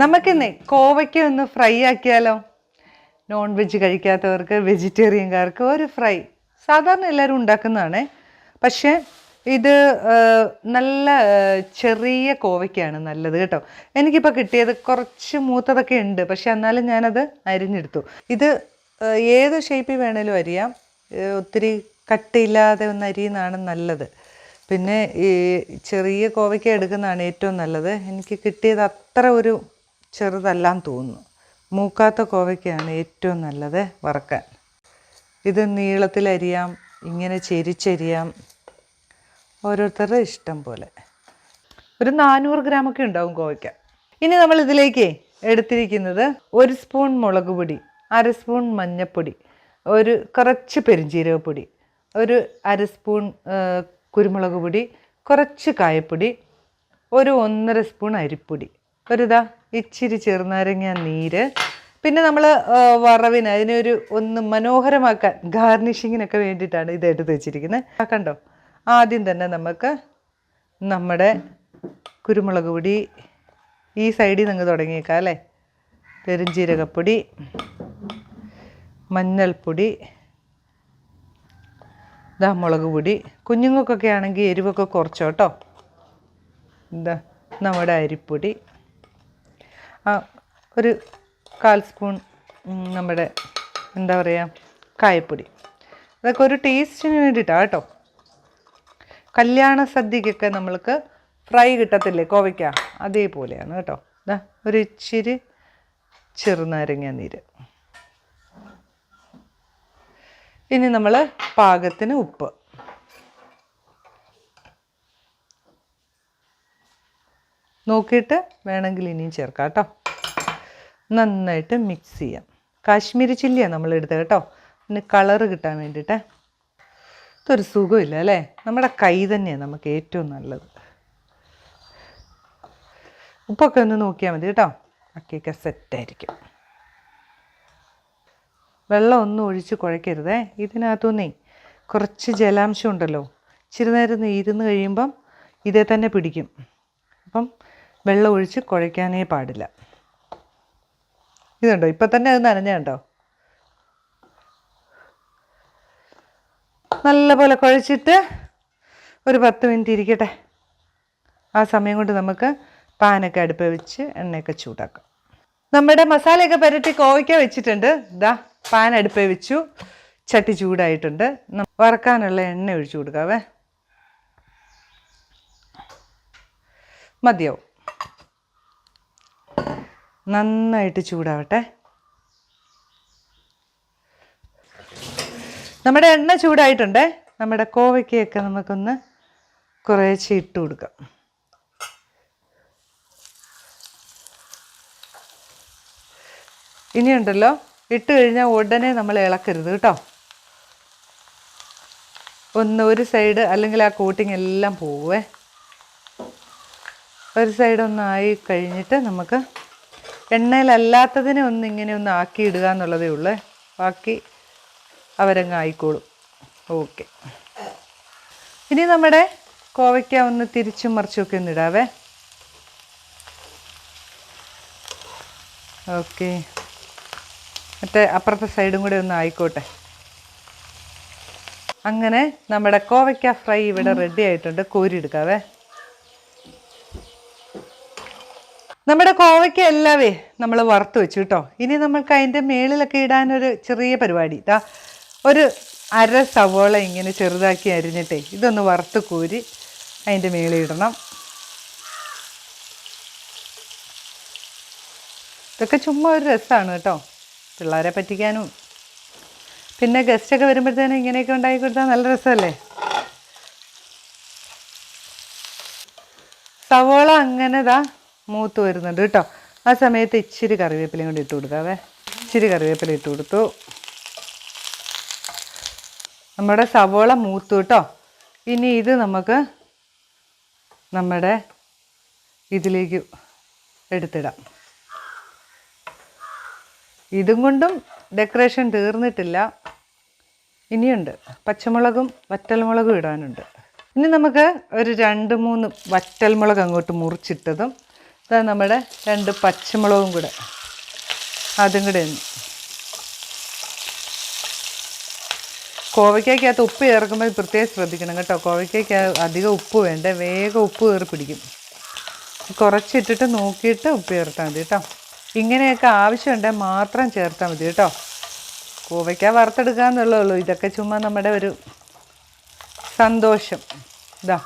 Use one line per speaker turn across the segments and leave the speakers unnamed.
നമുക്കിന്നേ കോവയ്ക്ക ഒന്ന് ഫ്രൈ ആക്കിയാലോ? നോൺ വെജ് കഴിക്കാത്തവർക്ക് വെജിറ്റേറിയൻകാർക്ക് ഒരു ഫ്രൈ സാധാരണ എല്ലാവരും ഉണ്ടാക്കുന്നതാണ്. പക്ഷേ ഇത് നല്ല ചെറിയ കോവയ്ക്കാണ് നല്ലത് കേട്ടോ. എനിക്കിപ്പോൾ കിട്ടിയത് കുറച്ച് മൂത്തതൊക്കെ ഉണ്ട്. പക്ഷെ എന്നാലും ഞാനത് അരിഞ്ഞെടുത്തു. ഇത് ഏത് ഷേപ്പിൽ വേണേലും അരിയാം. ഒത്തിരി കട്ടിയില്ലാതെ ഒന്ന് അരിയുന്നതാണ് നല്ലത്. പിന്നെ ഈ ചെറിയ കോവയ്ക്ക എടുക്കുന്നതാണ് ഏറ്റവും നല്ലത്. എനിക്ക് കിട്ടിയത് അത്ര ഒരു ചെറുതല്ലാന്ന് തോന്നുന്നു. മൂക്കാത്ത കോവയ്ക്കാണ് ഏറ്റവും നല്ലത് വറക്കാൻ. ഇത് നീളത്തിലരിയാം ഇങ്ങനെ ചെരിച്ചരിയാം. ഓരോരുത്തരുടെ ഇഷ്ടം പോലെ. ഒരു നാനൂറ് ഗ്രാമൊക്കെ ഉണ്ടാവും കോവയ്ക്ക. ഇനി നമ്മൾ ഇതിലേക്ക് എടുത്തിരിക്കുന്നത് ഒരു സ്പൂൺ മുളക് പൊടി അര സ്പൂൺ മഞ്ഞൾപ്പൊടി ഒരു കുറച്ച് പെരിഞ്ജീരകപ്പൊടി ഒരു അര സ്പൂൺ കുരുമുളക് പൊടി കുറച്ച് കായപ്പൊടി ഒരു ഒന്നര സ്പൂൺ അരിപ്പൊടി. ഒരിതാ. ഇച്ചിരി ചെറുനാരങ്ങ നീര്. പിന്നെ നമ്മൾ വറവിന് അതിനൊരു ഒന്ന് മനോഹരമാക്കാൻ ഗാർണിഷിങ്ങിനൊക്കെ വേണ്ടിയിട്ടാണ് ഇത് എടുത്ത് വെച്ചിരിക്കുന്നത് കണ്ടോ? ആദ്യം തന്നെ നമുക്ക് നമ്മുടെ കുരുമുളക് പൊടി ഈ സൈഡിൽ നിന്ന് തുടങ്ങിയേക്കാം അല്ലേ? പെരുംജീരകപ്പൊടി മഞ്ഞൾപ്പൊടി ഇതാ മുളക് പൊടി. കുഞ്ഞുങ്ങൾക്കൊക്കെ ആണെങ്കിൽ എരിവൊക്കെ കുറച്ചോട്ടോ ഇതാ നമ്മുടെ അരിപ്പൊടി. ഒരു കാൽ സ്പൂൺ നമ്മുടെ എന്താ പറയുക കായപ്പൊടി. അതൊക്കെ ഒരു ടേസ്റ്റിന് വേണ്ടിയിട്ടാണ് കേട്ടോ. കല്യാണ സദ്യക്കൊക്കെ നമ്മൾക്ക് ഫ്രൈ കിട്ടത്തില്ലേ കോവയ്ക്ക? അതേപോലെയാണ് കേട്ടോ. ഇതാ ഒരു ഇച്ചിരി ചെറുനാരങ്ങ നീര്. ഇനി നമ്മൾ പാകത്തിന് ഉപ്പ്. നോക്കിയിട്ട് വേണമെങ്കിൽ ഇനിയും ചേർക്കാം കേട്ടോ. നന്നായിട്ട് മിക്സ് ചെയ്യാം. കാശ്മീരി ചില്ലിയാണ് നമ്മൾ എടുത്തത് കേട്ടോ. പിന്നെ കളറ് കിട്ടാൻ വേണ്ടിയിട്ട്. ഇതൊരു സുഖമില്ല അല്ലേ? നമ്മുടെ കൈ തന്നെയാണ് നമുക്ക് ഏറ്റവും നല്ലത്. ഉപ്പൊക്കെ ഒന്ന് നോക്കിയാൽ മതി കേട്ടോ. ബാക്കിയൊക്കെ സെറ്റായിരിക്കും വെള്ളം ഒന്നും ഒഴിച്ച് കുഴക്കരുതേ. ഇതിനകത്തുനിന്നേ കുറച്ച് ജലാംശം ഉണ്ടല്ലോ. ഇച്ചിരി നേരം ഇരുന്ന് കഴിയുമ്പം ഇതേ തന്നെ പിടിക്കും. അപ്പം വെള്ളം ഒഴിച്ച് കുഴയ്ക്കാനേ പാടില്ല. ഇതുണ്ടോ? ഇപ്പം തന്നെ അത് നനഞ്ഞ കണ്ടോ? നല്ലപോലെ കുഴച്ചിട്ട് ഒരു പത്ത് മിനിറ്റ് ഇരിക്കട്ടെ. ആ സമയം കൊണ്ട് നമുക്ക് പാനൊക്കെ അടുപ്പ് വെച്ച് എണ്ണയൊക്കെ ചൂടാക്കാം. നമ്മുടെ മസാലയൊക്കെ പുരട്ടി കോവയ്ക്ക വെച്ചിട്ടുണ്ട്. ഇതാ പാൻ അടുപ്പ് വെച്ചു. ചട്ടി ചൂടായിട്ടുണ്ട്. വറക്കാനുള്ള എണ്ണ ഒഴിച്ചു കൊടുക്കാവേ. മതിയാവും. നന്നായിട്ട് ചൂടാവട്ടെ. നമ്മുടെ എണ്ണ ചൂടായിട്ടുണ്ട്. നമ്മുടെ കോവയ്ക്കൊക്കെ നമുക്കൊന്ന് കുറേശ്ശെ ഇട്ട് കൊടുക്കാം. ഇനിയുണ്ടല്ലോ ഇട്ട് കഴിഞ്ഞാൽ ഉടനെ നമ്മൾ ഇളക്കരുത് കേട്ടോ. ഒന്ന് ഒരു സൈഡ് അല്ലെങ്കിൽ ആ കോട്ടിങ് എല്ലാം പോവേ. ഒരു സൈഡ് ഒന്നായി കഴിഞ്ഞിട്ട് നമുക്ക് എണ്ണയിലല്ലാത്തതിനെ ഒന്ന് ഇങ്ങനെ ഒന്ന് ആക്കി ഇടുക എന്നുള്ളതേ ഉള്ളേ. ബാക്കി അവരങ്ങ് ആയിക്കോളും. ഓക്കെ. ഇനി നമ്മുടെ കോവയ്ക്ക ഒന്ന് തിരിച്ചും മറിച്ചുമൊക്കെ ഒന്ന് ഇടാവേ. ഓക്കെ. മറ്റേ അപ്പുറത്തെ സൈഡും കൂടെ ഒന്ന് ആയിക്കോട്ടെ. അങ്ങനെ നമ്മുടെ കോവയ്ക്ക ഫ്രൈ ഇവിടെ റെഡി ആയിട്ടുണ്ട്. കോരിയെടുക്കാവേ. നമ്മുടെ കോവയ്ക്ക് എല്ലാവേ നമ്മൾ വറുത്ത് വെച്ചു കേട്ടോ. ഇനി നമ്മൾക്ക് അതിന്റെ മേളിലൊക്കെ ഇടാനൊരു ചെറിയ പരിപാടി. ഇതാ ഒരു അര സവോള ഇങ്ങനെ ചെറുതാക്കി അരിഞ്ഞിട്ടേ ഇതൊന്ന് വറുത്ത് കോരി അതിന്റെ മേളിൽ ഇടണം. ഇതൊക്കെ ചുമ്മാ ഒരു രസമാണ് കേട്ടോ. പിള്ളേരെ പറ്റിക്കാനും. പിന്നെ ഗസ്റ്റൊക്കെ വരുമ്പോഴത്തേനും ഇങ്ങനെയൊക്കെ ഉണ്ടാക്കി കൊടുത്താൽ നല്ല രസമല്ലേ? സവോള അങ്ങനെ ദാ മൂത്ത് വരുന്നുണ്ട് കേട്ടോ. ആ സമയത്ത് ഇച്ചിരി കറിവേപ്പിലയും കൂടി ഇട്ട് കൊടുക്കാവേ. ഇച്ചിരി കറിവേപ്പില ഇട്ട് കൊടുത്തു. നമ്മുടെ സവോള മൂത്തു കേട്ടോ. ഇനി ഇത് നമുക്ക് നമ്മുടെ ഇതിലേക്ക് എടുത്തിടാം. ഇതും കൊണ്ടും ഡെക്കറേഷൻ തീർന്നിട്ടില്ല. ഇനിയുണ്ട്. പച്ചമുളകും വറ്റൽമുളകും ഇടാനുണ്ട്. ഇനി നമുക്ക് ഒരു രണ്ട് മൂന്ന് വറ്റൽമുളക് അങ്ങോട്ട് മുറിച്ചിട്ടതും ഇതാ നമ്മുടെ രണ്ട് പച്ചമുളകും കൂടെ. അതും കൂടെ ഒന്ന്. കോവയ്ക്കകത്ത് ഉപ്പ് ചേർക്കുമ്പോൾ പ്രത്യേകം ശ്രദ്ധിക്കണം കേട്ടോ. കോവയ്ക്കയ്ക്ക് അധികം ഉപ്പ് വേണ്ട? വേഗം ഉപ്പ് കയറി പിടിക്കും. കുറച്ചിട്ടിട്ട് നോക്കിയിട്ട് ഉപ്പ് ചേർത്താൽ മതി കേട്ടോ. ഇങ്ങനെയൊക്കെ ആവശ്യമുണ്ടെങ്കിൽ മാത്രം ചേർത്താൽ മതി കേട്ടോ. കോവയ്ക്ക വറുത്തെടുക്കാന്നുള്ളേ ഉള്ളൂ. ഇതൊക്കെ ചുമ്മാ നമ്മുടെ ഒരു സന്തോഷം. ഇതാ.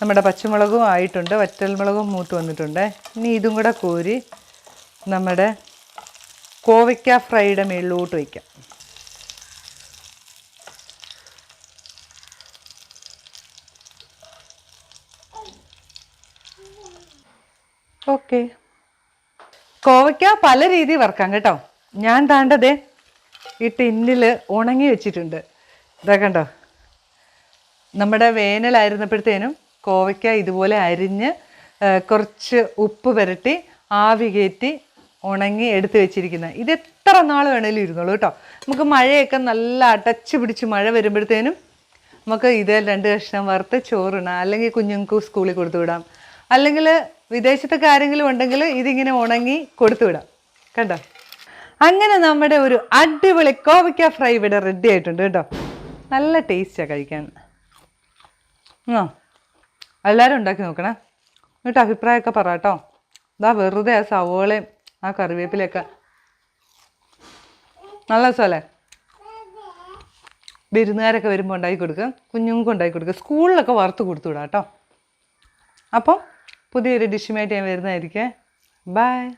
നമ്മുടെ പച്ചമുളകും ആയിട്ടുണ്ട് വറ്റൽമുളകും മൂത്ത് വന്നിട്ടുണ്ട്. ഇനി ഇതും കൂടെ കോരി നമ്മുടെ കോവയ്ക്ക ഫ്രൈയുടെ മുകളിലോട്ട് വയ്ക്കാം. ഓക്കെ. കോവയ്ക്ക പല രീതി വറക്കാം കേട്ടോ. ഞാൻ താണ്ടതേ ഈ ടിന്നിൽ ഉണങ്ങി വെച്ചിട്ടുണ്ട്. ഇതാ കണ്ടോ? നമ്മുടെ വേനലായിരുന്നപ്പോഴത്തേനും കോവയ്ക്ക ഇതുപോലെ അരിഞ്ഞ് കുറച്ച് ഉപ്പ് പുരട്ടി ആവി കയറ്റി ഉണങ്ങി എടുത്തു വെച്ചിരിക്കുന്നത് ഇത് എത്ര നാൾ വേണേലും ഇരുന്നുള്ളൂ കേട്ടോ. നമുക്ക് മഴയൊക്കെ നല്ല അടച്ച് പിടിച്ച് മഴ വരുമ്പോഴത്തേനും നമുക്ക് ഇതേ രണ്ട് കഷ്ണം വറുത്ത് ചോറിടാം. അല്ലെങ്കിൽ കുഞ്ഞുങ്ങൾക്ക് സ്കൂളിൽ കൊടുത്തു വിടാം. അല്ലെങ്കിൽ വിദേശത്തൊക്കെ ആരെങ്കിലും ഉണ്ടെങ്കിൽ ഇതിങ്ങനെ ഉണങ്ങി കൊടുത്തു വിടാം. കണ്ടോ? അങ്ങനെ നമ്മുടെ ഒരു അടിപൊളി കോവയ്ക്ക ഫ്രൈ ഇവിടെ റെഡി ആയിട്ടുണ്ട് കേട്ടോ. നല്ല ടേസ്റ്റാണ് കഴിക്കാൻ. ആ. എല്ലാവരും ഉണ്ടാക്കി നോക്കണേ. എന്നിട്ട് അഭിപ്രായമൊക്കെ പറ കേട്ടോ. ഇതാ വെറുതെ ആ സവോളയും ആ കറിവേപ്പിലൊക്കെ നല്ല രസമല്ലേ? വിരുന്നുകാരൊക്കെ വരുമ്പോൾ ഉണ്ടാക്കി കൊടുക്കുക കുഞ്ഞുങ്ങൾക്ക് ഉണ്ടാക്കി കൊടുക്കുക സ്കൂളിലൊക്കെ വറുത്ത് കൊടുത്തു വിടാം കേട്ടോ. അപ്പം പുതിയൊരു ഡിഷുമായിട്ട് ഞാൻ വരുന്നതായിരിക്കേ. ബൈ